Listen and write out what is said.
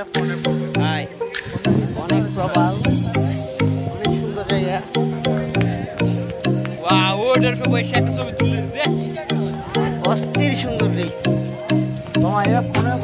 High অনেক প্রবাল। অনেক সুন্দর জায়গা। ওয়াও ওটার অস্থির সুন্দর রে তোমার ফোনে